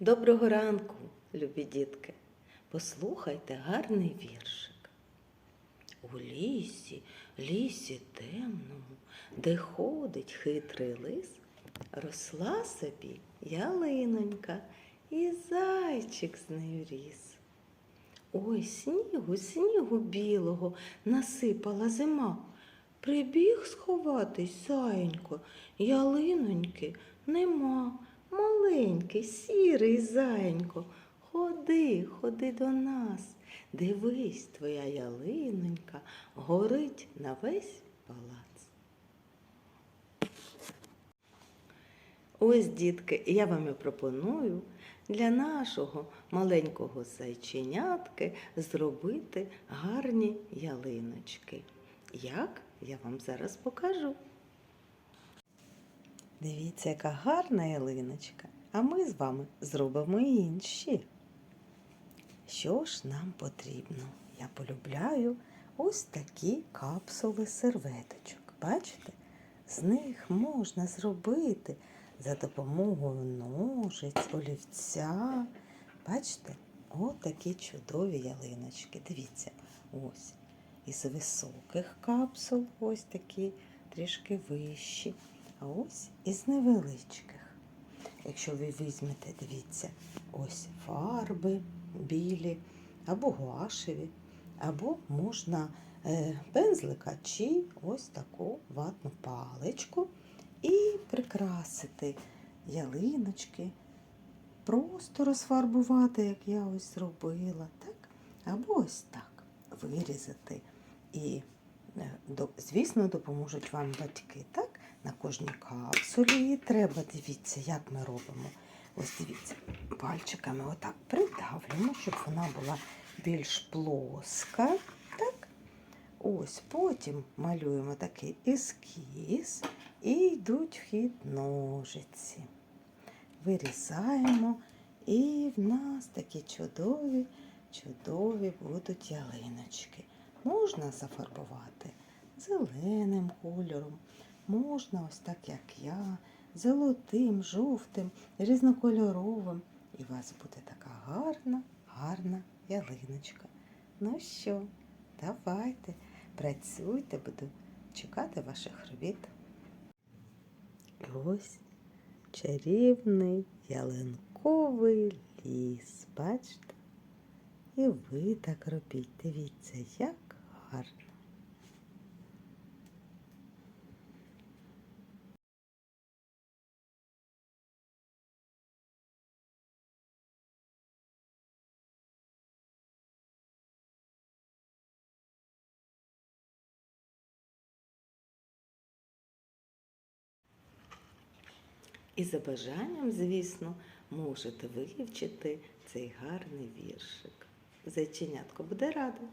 Доброго ранку, любі дітки. Послухайте гарний віршик. У лісі, лісі темному, де ходить хитрий лис, росла собі ялинонька, і зайчик з нею ріс. Ой, снігу, снігу білого насипала зима. Прибіг сховатись, заєнько, ялиноньки нема. Маленький, сірий заєнько, ходи, ходи до нас. Дивись, твоя ялинонька горить на весь палац. Ось, дітки, я вам і пропоную для нашого маленького зайченятки зробити гарні ялиночки. Як я вам зараз покажу. Дивіться, яка гарна ялиночка, а ми з вами зробимо інші. Що ж нам потрібно? Я полюбляю ось такі капсули серветочок. Бачите? З них можна зробити за допомогою ножиць, олівця. Бачите? От чудові ялиночки. Дивіться, ось. Із високих капсул, ось такі трішки вищі. А ось із невеличких. Якщо ви візьмете, дивіться, ось фарби білі, або гуашеві, або можна е, пензлика чи ось таку ватну паличку і прикрасити ялиночки, просто розфарбувати, як я ось зробила, так? або ось так вирізати. І, е, звісно, допоможуть вам батьки, так? На кожній капсулі її треба, дивіться, як ми робимо. Ось дивіться, пальчиками отак придавлюємо, щоб вона була більш плоска. Так? Ось потім малюємо такий ескіз і йдуть в хід ножиці. Вирізаємо, і в нас такі чудові, чудові будуть ялиночки. Можна зафарбувати зеленим кольором, можна ось так, як я, золотим, жовтим, різнокольоровим. І у вас буде така гарна, гарна ялиночка. Ну що, давайте, працюйте, буду чекати ваших робіт. Ось чарівний ялинковий ліс, бачите? І ви так робіть. Дивіться, як гарно. І за бажанням, звісно, можете вивчити цей гарний віршик. Зайченятко буде радий.